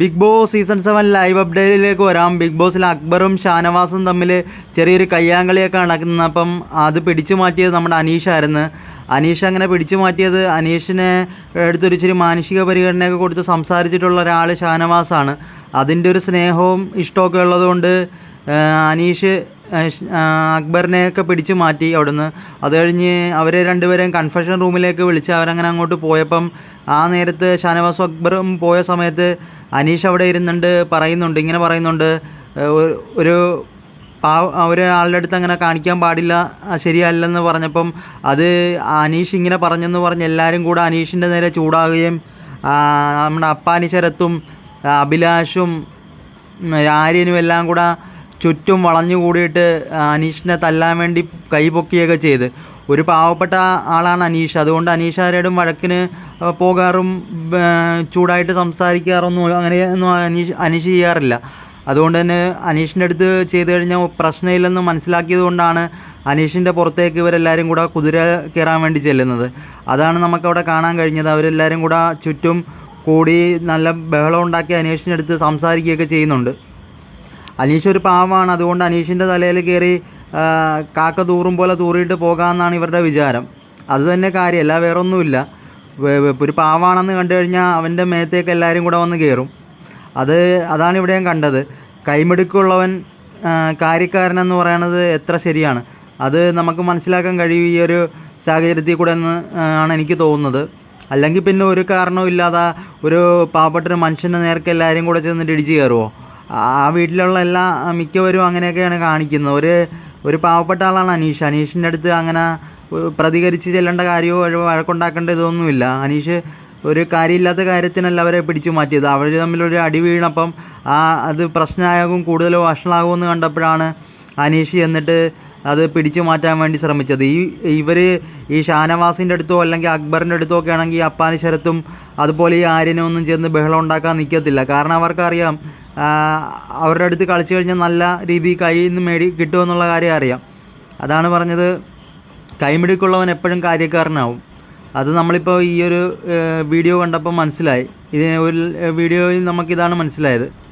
Bigg Boss season seven live അപ്ഡേറ്റിലേക്ക് വരാം. Big ബോസിൽ അക്ബറും ഷാനവാസും തമ്മിൽ ചെറിയൊരു കയ്യാങ്കളിയൊക്കെ നടക്കുന്ന. അപ്പം അത് പിടിച്ചു മാറ്റിയത് നമ്മുടെ അനീഷ് ആയിരുന്നു. അനീഷ് അങ്ങനെ പിടിച്ചു മാറ്റിയത് അനീഷിനെ എടുത്തൊരു ഇച്ചിരി മാനുഷിക പരിഗണനയൊക്കെ കൊടുത്ത് സംസാരിച്ചിട്ടുള്ള ഒരാൾ ഷാനവാസാണ്. അതിന്റെ ഒരു സ്നേഹവും ഇഷ്ടമൊക്കെ ഉള്ളതുകൊണ്ട് അനീഷ് അക്ബറിനെയൊക്കെ പിടിച്ചു മാറ്റി അവിടുന്ന്. അത് കഴിഞ്ഞ് അവരെ രണ്ടുപേരെയും കൺഫഷൻ റൂമിലേക്ക് വിളിച്ച് അവരങ്ങനെ അങ്ങോട്ട് പോയപ്പം ആ നേരത്ത് ഷാനവാസ് അക്ബറും പോയ സമയത്ത് അനീഷ് അവിടെ ഇരുന്നുണ്ട് പറയുന്നുണ്ട് ഇങ്ങനെ പറയുന്നുണ്ട്. ഒരു- പാവ ഒരാളുടെ അടുത്ത് അങ്ങനെ കാണിക്കാൻ പാടില്ല ശരിയല്ലെന്ന് പറഞ്ഞപ്പം അത് അനീഷ് ഇങ്ങനെ പറഞ്ഞെന്ന് പറഞ്ഞ് എല്ലാവരും കൂടെ അനീഷിന്റെ നേരെ ചൂടാകുകയും നമ്മുടെ അപ്പാനി ശരത്തും അഭിലാഷും ആര്യനും എല്ലാം കൂടെ ചുറ്റും വളഞ്ഞു കൂടിയിട്ട് അനീഷിനെ തല്ലാൻ വേണ്ടി കൈ പൊക്കിയൊക്കെ ചെയ്ത്. ഒരു പാവപ്പെട്ട ആളാണ് അനീഷ്. അതുകൊണ്ട് അനീഷ് ആരോടും വഴക്കിന് പോകാറും ചൂടായിട്ട് സംസാരിക്കാറൊന്നും അങ്ങനെയൊന്നും അനീഷ് അനീഷ് ചെയ്യാറില്ല. അതുകൊണ്ട് തന്നെ അനീഷിന്റെ അടുത്ത് ചെയ്തു കഴിഞ്ഞാൽ പ്രശ്നമില്ലെന്ന് മനസ്സിലാക്കിയത് കൊണ്ടാണ് അനീഷിന്റെ പുറത്തേക്ക് ഇവരെല്ലാവരും കൂടെ കുതിര കയറാൻ വേണ്ടി ചെല്ലുന്നത്. അതാണ് നമുക്കവിടെ കാണാൻ കഴിഞ്ഞത്. അവരെല്ലാവരും കൂടെ ചുറ്റും കൂടി നല്ല ബഹളം ഉണ്ടാക്കി അനീഷിന്റെ അടുത്ത് സംസാരിക്കുകയൊക്കെ ചെയ്യുന്നുണ്ട്. അനീഷ് ഒരു പാവമാണ് അതുകൊണ്ട് അനീഷിന്റെ തലയിൽ കയറി കാക്ക തൂറും പോലെ തൂറിയിട്ട് പോകാമെന്നാണ് ഇവരുടെ വിചാരം. അത് തന്നെ കാര്യമല്ല വേറൊന്നുമില്ല. ഒരു പാവാണെന്ന് കണ്ടു കഴിഞ്ഞാൽ അവന്റെ മേത്തേക്ക് എല്ലാവരും കൂടെ വന്ന് കയറും അത് അതാണ് ഇവിടെ ഞാൻ കണ്ടത്. കൈമിടുക്കുള്ളവൻ കാര്യക്കാരനെന്ന് പറയണത് എത്ര ശരിയാണ്. അത് നമുക്ക് മനസ്സിലാക്കാൻ കഴിയും ഈ ഒരു സാഹചര്യത്തിൽ കൂടെ എന്ന് ആണ് എനിക്ക് തോന്നുന്നത്. അല്ലെങ്കിൽ പിന്നെ ഒരു കാരണവും ഇല്ലാതെ ഒരു പാവപ്പെട്ടൊരു മനുഷ്യന്റെ നേർക്ക് എല്ലാവരും കൂടെ ചെന്നിട്ട് ഇടിച്ച് കയറുമോ ആ വീട്ടിലുള്ള എല്ലാ മിക്കവരും അങ്ങനെയൊക്കെയാണ് കാണിക്കുന്നത്. ഒരു ഒരു പാവപ്പെട്ട ആളാണ് അനീഷ്. അനീഷിന്റെ അടുത്ത് അങ്ങനെ പ്രതികരിച്ച് ചെല്ലേണ്ട കാര്യമോ വഴക്കുണ്ടാക്കേണ്ട ഇതൊന്നുമില്ല. അനീഷ് ഒരു കാര്യമില്ലാത്ത കാര്യത്തിനല്ല അവരെ പിടിച്ചു മാറ്റിയത്. അവർ തമ്മിലൊരു അടി വീണപ്പം ആ അത് പ്രശ്നമാകും കൂടുതൽ വഷളാകുമെന്ന് കണ്ടപ്പോഴാണ് അനീഷ് എന്നിട്ട് അത് പിടിച്ചു മാറ്റാൻ വേണ്ടി ശ്രമിച്ചത്. ഈ ഇവർ ഈ ഷാനവാസിന്റെ അടുത്തോ അല്ലെങ്കിൽ അക്ബറിന്റെ അടുത്തോ ഒക്കെ ആണെങ്കിൽ അപ്പാനി ശരത്തും അതുപോലെ ഈ ആര്യനും ഒന്നും ചെന്ന് ബഹളം ഉണ്ടാക്കാൻ നിൽക്കത്തില്ല. കാരണം അവർക്കറിയാം അവരുടെ അടുത്ത് കളിച്ചു കഴിഞ്ഞാൽ നല്ല രീതിയിൽ കയ്യിൽ നിന്ന് മേടി കിട്ടുമെന്നുള്ള കാര്യം അറിയാം. അതാണ് പറഞ്ഞത്. കൈമിടിക്കുള്ളവൻ എപ്പോഴും കാര്യക്കാരനാവും. അത് നമ്മളിപ്പോൾ ഈ ഒരു വീഡിയോ കണ്ടപ്പോൾ മനസ്സിലായി. ഇതിന് ഒരു വീഡിയോയിൽ നമുക്കിതാണ് മനസ്സിലായത്.